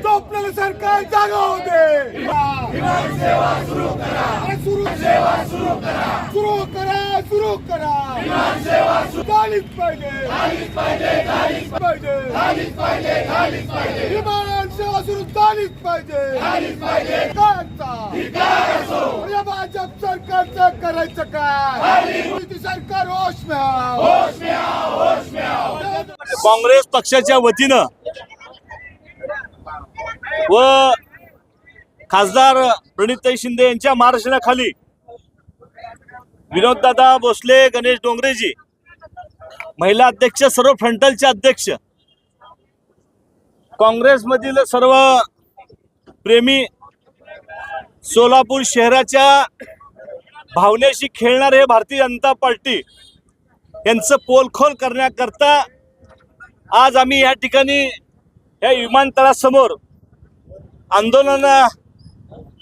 स्वप्न सरकार जागा होते सुरू सेवा सुरू करा सुरू करा सुरू करा सेवा झालीच पाहिजे झालीच पाहिजे झालीच पाहिजे झालीच पाहिजे झालीच पाहिजे विमान सेवा सुरू झालीच पाहिजे झालीच पाहिजे सरकारचं करायचं काय सरकार होश में काँग्रेस पक्षाच्या वतीनं व खासदार प्रणितताई शिंदे यांच्या मार्गदर्शनाखाली विनोददादा भोसले गणेश डोंगरेजी महिला अध्यक्ष सर्व फ्रंटलचे अध्यक्ष काँग्रेसमधील सर्व प्रेमी सोलापूर शहराच्या भावनेशी खेळणारे हे भारतीय जनता पार्टी यांचं पोलखोल करण्याकरता आज आम्ही या ठिकाणी या विमानतळासमोर आंदोलन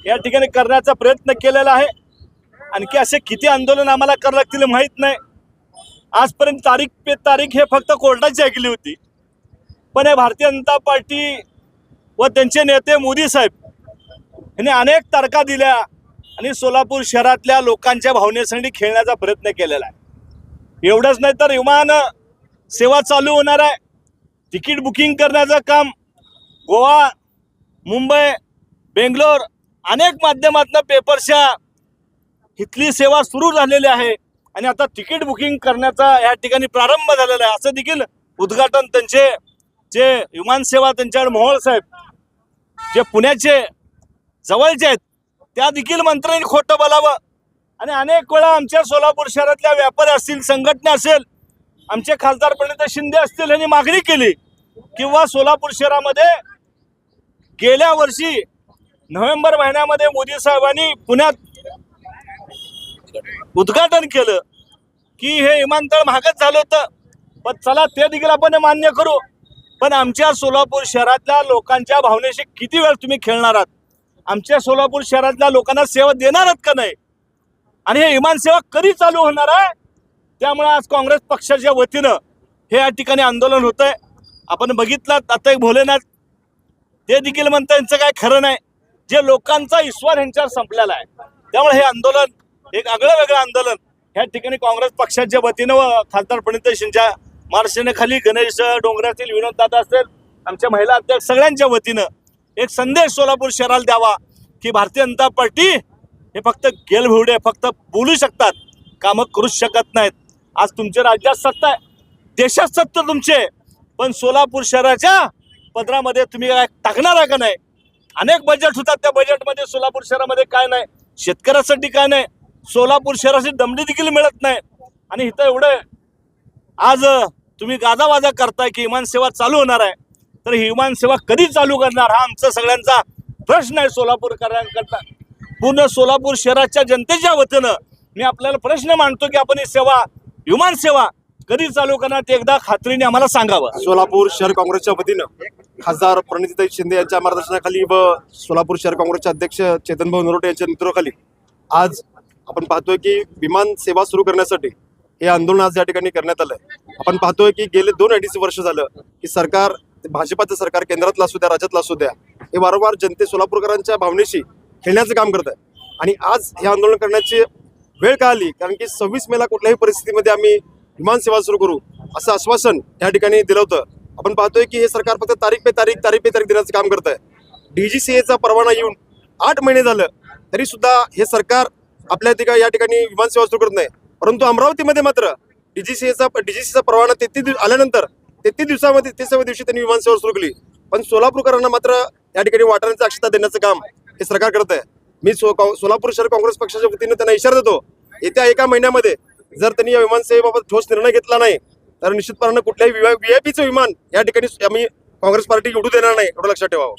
या ठिकाणी करण्याचा प्रयत्न केलेला आहे. आणखी असे किती आंदोलन आम्हाला करावं लागतील माहीत नाही. आजपर्यंत तारीख पे तारीख हे फक्त कोर्टाची ऐकली होती. पण हे भारतीय जनता पार्टी व त्यांचे नेते मोदी साहेब यांनी अनेक तारखा दिल्या आणि सोलापूर शहरातल्या लोकांच्या भावनेसाठी खेळण्याचा प्रयत्न केलेला आहे. एवढंच नाही तर विमान सेवा चालू होणार आहे. तिकीट बुकिंग करण्याचं काम गोवा मुंबई बेंगलोर अनेक माध्यमातून पेपरच्या इथली सेवा सुरू झालेली आहे. आणि आता तिकीट बुकिंग करण्याचा या ठिकाणी प्रारंभ झालेला आहे. असं देखील उद्घाटन त्यांचे जे विमानसेवा त्यांच्याकडे मोहोळ साहेब जे पुण्याचे जवळचे आहेत त्या देखील मंत्र्यांनी खोटं बोलावं. आणि अनेक वेळा आमच्या सोलापूर शहरातल्या व्यापारी असतील संघटना असेल आमचे खासदार प्रणित शिंदे असतील यांनी मागणी केली किंवा सोलापूर शहरामध्ये गेल्या वर्षी नोव्हेंबर महिन्यामध्ये मोदी साहेबांनी पुण्यात उद्घाटन केलं की हे विमानतळ महागच झालं होतं. पण चला ते देखील आपण मान्य करू. पण आमच्या सोलापूर शहरातल्या लोकांच्या भावनेशी किती वेळ तुम्ही खेळणार आहात? आमच्या सोलापूर शहरातल्या लोकांना सेवा देणार आहात का नाही? आणि हे विमानसेवा कधी चालू होणार आहे? त्यामुळे आज काँग्रेस पक्षाच्या वतीनं हे या ठिकाणी आंदोलन होत आहे आपण बघितलं आता एक भोलेनाथ ते देखील म्हणतं यांचं काय खरं नाही. जे लोकांचा विश्वास यांच्यावर संपलेला आहे. त्यामुळे हे आंदोलन एक आगळं वेगळं आंदोलन ह्या ठिकाणी काँग्रेस पक्षाच्या वतीनं व खासदार प्रणित शिंच्या मार्गदर्शनाखाली गणेश डोंगरे असतील असेल आमच्या महिला अध्यक्ष सगळ्यांच्या वतीनं एक संदेश सोलापूर शहराला द्यावा की भारतीय जनता पार्टी हे फक्त गेलभिवडे फक्त बोलू शकतात कामं करूच शकत नाहीत. आज तुमच्या राज्यात सत्ता आहे. देशात सत्ता तुमचे पण सोलापूर शहराच्या पदरामध्ये तुम्ही काय टाकणार आहे का नाही? अनेक बजेट होतात. त्या बजेटमध्ये सोलापूर शहरामध्ये काय नाही? शेतकऱ्यासाठी काय नाही? सोलापूर शहराची दमडी देखील मिळत नाही. आणि इथं एवढं आज तुम्ही गाजावाजा करताय की विमानसेवा चालू होणार आहे. तर ही विमानसेवा कधी चालू करणार? हा आमचा सगळ्यांचा प्रश्न आहे सोलापूरकरांकरता पूर्ण सोलापूर शहराच्या जनतेच्या वतीनं मी आपल्याला प्रश्न मांडतो की आपण ही सेवा विमानसेवा कधी चालू करणार ते एकदा खात्रीने आम्हाला सांगावं. सोलापूर शहर काँग्रेसच्या वतीनं खासदार प्रणितीताई शिंदे यांच्या मार्गदर्शनाखाली व सोलापूर शहर काँग्रेसचे अध्यक्ष चेतन भाऊ नरोटे यांच्या नेतृत्वाखाली आज आपण पाहतोय की विमान सेवा सुरू करण्यासाठी हे आंदोलन आज या ठिकाणी करण्यात आलंय. आपण पाहतोय की गेले दोन अडीच वर्ष झालं की सरकार ते भाजपाचं सरकार केंद्रातलं असू द्या राज्यातलं असू द्या हे वारंवार जनते सोलापूरकरांच्या भावनेशी खेळण्याचं काम करत आहे. आणि आज हे आंदोलन करण्याची वेळ का आली कारण की सव्वीस मेला कुठल्याही परिस्थितीमध्ये आम्ही विमान सेवा सुरू करू असं आश्वासन या ठिकाणी दिलं होतं. आपण पाहतोय की हे सरकार फक्त तारीख पे तारीख तारीख पे तारीख देण्याचं काम करत आहे डीजीसीएचा परवाना येऊन आठ महिने झालं तरी सुद्धा हे सरकार आपल्या ठिकाणी या ठिकाणी विमान सेवा सुरू करत नाही. परंतु अमरावतीमध्ये मात्र डीजीसीएचा डीजीसीचा परवाना तेहतीस दिवस आल्यानंतर तेहतीस दिवसामध्ये तेसाव्या दिवशी त्यांनी विमान सेवा सुरू केली. पण सोलापूरकरांना मात्र या ठिकाणी वाटाण्याची अक्षता देण्याचं काम हे सरकार करत आहे मी सो सोलापूर शहर काँग्रेस पक्षाच्या वतीनं त्यांना इशारा देतो येत्या एका महिन्यामध्ये जर त्यांनी या विमानसेवेबाबत ठोस निर्णय घेतला नाही तर निश्चितपणानं कुठल्याही व्ही आय पीचं विमान या ठिकाणी आम्ही काँग्रेस पार्टी उडू देणार नाही एवढं लक्षात ठेवावं.